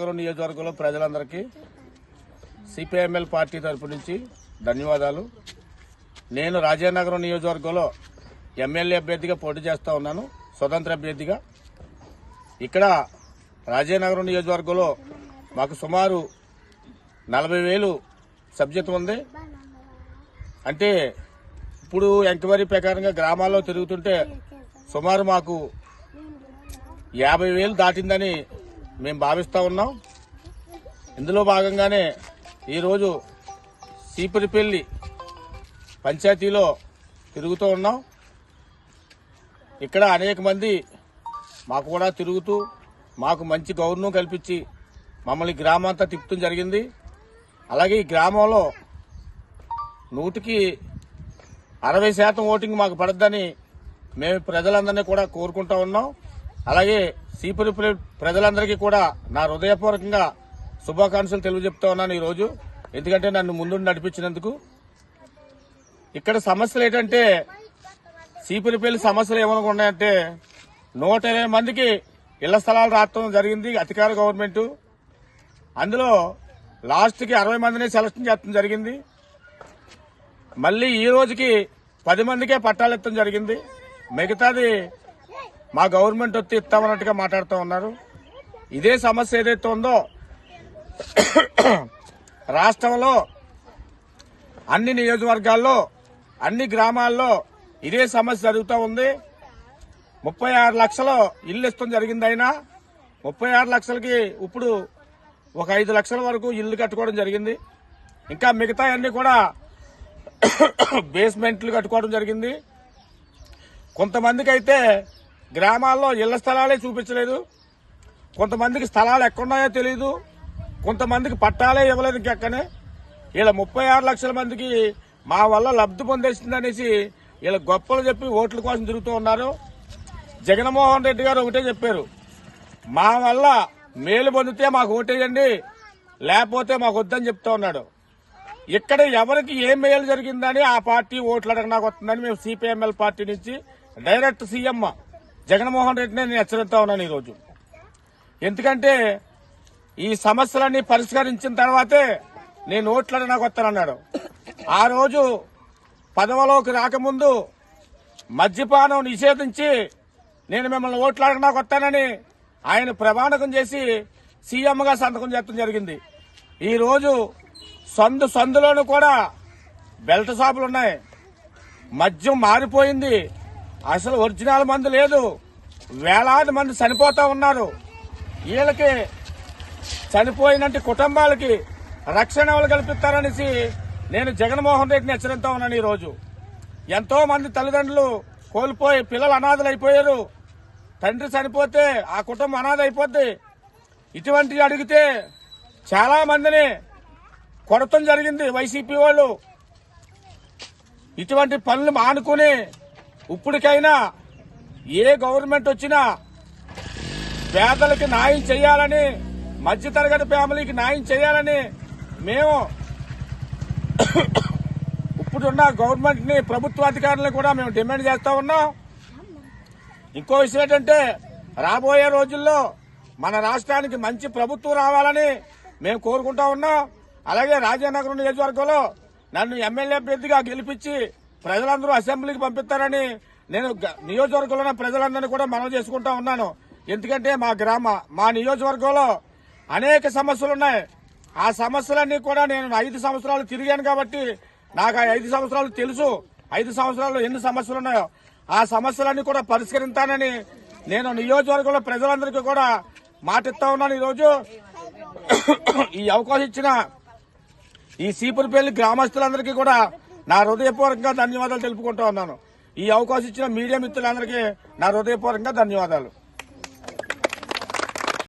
నియోజకవర్గంలో ప్రజలందరికీ CPML party తరపు నుంచి ధన్యవాదాలు. నేను రాజానగరం నియోజకవర్గంలో ఎమ్మెల్యే అభ్యర్థిగా పోటీ చేస్తూ ఉన్నాను స్వతంత్ర అభ్యర్థిగా. ఇక్కడ రాజానగరం నియోజకవర్గంలో మాకు సుమారు నలభై వేలు సబ్జెక్ట్ ఉంది. అంటే ఇప్పుడు ఎంక్వైరీ ప్రకారంగా గ్రామాల్లో తిరుగుతుంటే సుమారు మాకు యాభై వేలు దాటిందని మేము భావిస్తా ఉన్నాం. ఇందులో భాగంగానే ఈరోజు సీపురిపల్లి పంచాయతీలో తిరుగుతూ ఉన్నాం. ఇక్కడ అనేక మంది మాకు కూడా తిరుగుతూ మాకు మంచి గౌరవం కల్పించి మమ్మల్ని గ్రామాంతా తిప్పడం జరిగింది. అలాగే ఈ గ్రామంలో నూటికి అరవై శాతం ఓటింగ్ మాకు పడద్దని మేము ప్రజలందరినీ కూడా కోరుకుంటా ఉన్నాం. అలాగే సీపురి ప్రజలందరికీ కూడా నా హృదయపూర్వకంగా శుభాకాంక్షలు తెలియజెప్తా ఉన్నాను ఈరోజు. ఎందుకంటే నన్ను ముందు నడిపించినందుకు. ఇక్కడ సమస్యలు ఏంటంటే సీపురిపల్లి సమస్యలు ఏమైనా ఉన్నాయంటే నూట ఇరవై మందికి ఇళ్ళ స్థలాలు రావడం జరిగింది అధికార గవర్నమెంట్. అందులో లాస్ట్కి అరవై మందిని సెలక్షన్ చేయడం జరిగింది. మళ్ళీ ఈ రోజుకి పది మందికే పట్టాలు ఎత్తడం జరిగింది. మిగతాది మా గవర్నమెంట్ వచ్చి ఇస్తామన్నట్టుగా మాట్లాడుతూ ఉన్నారు. ఇదే సమస్య ఏదైతే ఉందో రాష్ట్రంలో అన్ని నియోజకవర్గాల్లో అన్ని గ్రామాల్లో ఇదే సమస్య జరుగుతూ ఉంది. ముప్పై ఆరు లక్షలు ఇల్లు ఇస్తాం జరిగింది అయినా ముప్పై ఆరు లక్షలకి ఇప్పుడు ఒక ఐదు లక్షల వరకు ఇల్లు కట్టుకోవడం జరిగింది. ఇంకా మిగతా అన్ని కూడా బేస్మెంట్లు కట్టుకోవడం జరిగింది. కొంతమందికి అయితే గ్రామాల్లో ఇళ్ళ స్థలాలే చూపించలేదు. కొంతమందికి స్థలాలు ఎక్కడున్నాయో తెలియదు కొంతమందికి పట్టాలే ఇవ్వలేదు ఇంకెక్కనే. ఇలా ముప్పై ఆరు లక్షల మందికి మా వల్ల లబ్ధి పొందేసింది అనేసి వీళ్ళ గొప్పలు చెప్పి ఓట్ల కోసం తిరుగుతూ ఉన్నారు. జగన్మోహన్ రెడ్డి గారు ఒకటే చెప్పారు. మా వల్ల మేలు పొందితే మాకు ఓటేయండి లేకపోతే మాకు వద్దని చెప్తా ఉన్నాడు. ఇక్కడ ఎవరికి ఏం మేలు జరిగిందని ఆ పార్టీ ఓట్లు అడగడానికి వస్తుందని మేము సిపిఎంఎల్ పార్టీ నుంచి డైరెక్ట్ సీఎం జగన్మోహన్ రెడ్డిని నేను హెచ్చరిస్తా ఉన్నాను ఈరోజు. ఎందుకంటే ఈ సమస్యలన్నీ పరిష్కరించిన తర్వాతే నేను ఓట్లని నాకు వస్తానన్నాడు ఆ రోజు పదవలోకి రాకముందు మద్యపానం నిషేధించి నేను మిమ్మల్ని ఓట్లు నాకు వస్తానని ఆయన ప్రమాణకం చేసి సీఎంగా సంతకం చేయడం జరిగింది. ఈరోజు సందు సందులోనూ కూడా బెల్ట్ షాపులు ఉన్నాయి మద్యం మారిపోయింది. అసలు ఒరిజినల్ మందు లేదు. వేలాది మంది చనిపోతా ఉన్నారు. వీళ్ళకి చనిపోయినట్టు కుటుంబాలకి రక్షణ ఎవరు కల్పిస్తారనేసి నేను జగన్మోహన్ రెడ్డిని హెచ్చరిస్తా ఉన్నాను ఈరోజు. ఎంతో మంది తల్లిదండ్రులు కోల్పోయి పిల్లలు అనాథలు అయిపోయారు. తండ్రి చనిపోతే ఆ కుటుంబం అనాథ అయిపోద్ది. ఇటువంటివి అడిగితే చాలా మందిని కొడతం జరిగింది వైసీపీ వాళ్ళు. ఇటువంటి పనులు మానుకుని ఇప్పటికైనా ఏ గవర్నమెంట్ వచ్చినా పేదలకి న్యాయం చేయాలని మధ్యతరగతి ఫ్యామిలీకి న్యాయం చేయాలని మేము ఇప్పుడున్న గవర్నమెంట్ని ప్రభుత్వ అధికారులను కూడా మేము డిమాండ్ చేస్తా ఉన్నాం. ఇంకో విషయం ఏంటంటే రాబోయే రోజుల్లో మన రాష్ట్రానికి మంచి ప్రభుత్వం రావాలని మేము కోరుకుంటా ఉన్నాం. అలాగే రాజానగరం నియోజకవర్గంలో నన్ను ఎమ్మెల్యే అభ్యర్థిగా గెలిపించి ప్రజలందరూ అసెంబ్లీకి పంపిస్తారని నేను గ- నియోజకవర్గంలో ప్రజలందరినీ కూడా మనం చేసుకుంటా ఉన్నాను. ఎందుకంటే మా గ్రామ మా నియోజకవర్గంలో అనేక సమస్యలు ఉన్నాయి. ఆ సమస్యలన్నీ కూడా నేను ఐదు సంవత్సరాలు తిరిగాను కాబట్టి నాకు ఆ ఐదు సంవత్సరాలు తెలుసు. ఐదు సంవత్సరాలు ఎన్ని సమస్యలు ఉన్నాయో. ఆ సమస్యలన్నీ కూడా పరిష్కరిస్తానని నేను నియోజకవర్గంలో ప్రజలందరికీ కూడా మాటిస్తా ఉన్నాను ఈరోజు. ఈ అవకాశం ఇచ్చిన ఈ సీపురపల్లి గ్రామస్తులందరికీ కూడా నా హృదయపూర్వకంగా ధన్యవాదాలు తెలుపుకుంటా ఉన్నాను. ఈ అవకాశం ఇచ్చిన మీడియా మిత్రులందరికీ నా హృదయపూర్వకంగా ధన్యవాదాలు.